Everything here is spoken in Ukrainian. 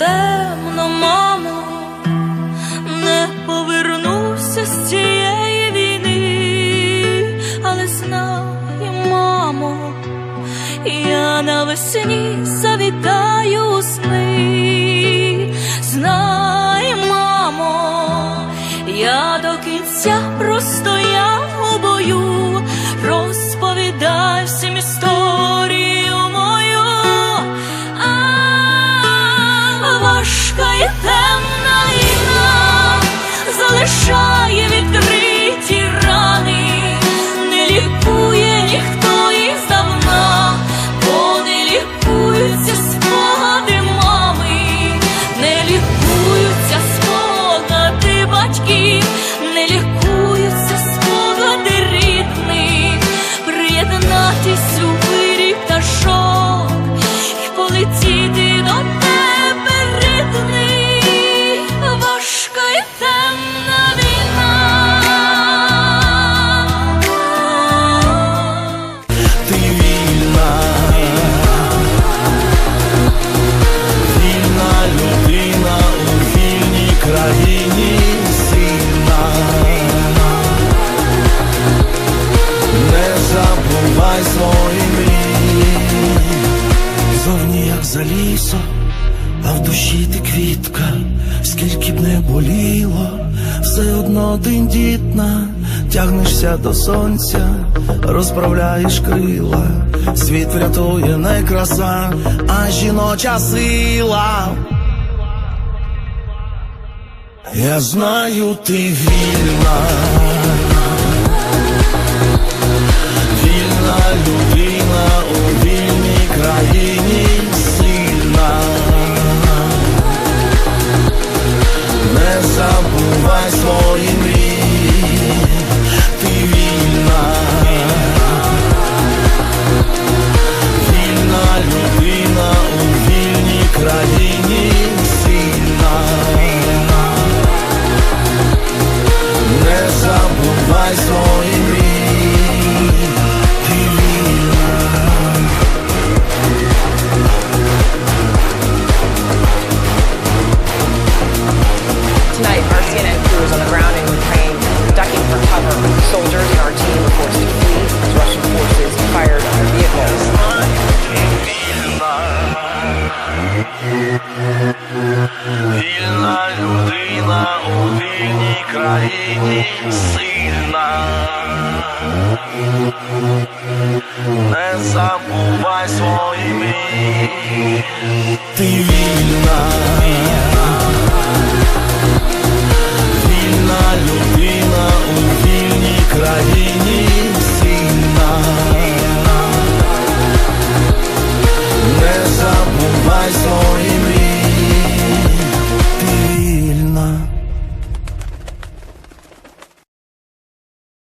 темно, мамо, не повернуся з цієї війни, але знай, мамо, я навесні завітаю у сни. Знай, мамо, я до кінця простояв у бою, розповідай всім історію темна війна залишає відкриті як за лісом, а в душі ти квітка, скільки б не боліло, все одно тендітна, тягнешся до сонця, розправляєш крила, світ врятує не краса, а жіноча сила. Я знаю, ти вільна, вільна Вільна людина у вільній країні сильна. Не забувай своїми мрії. Ти вільна.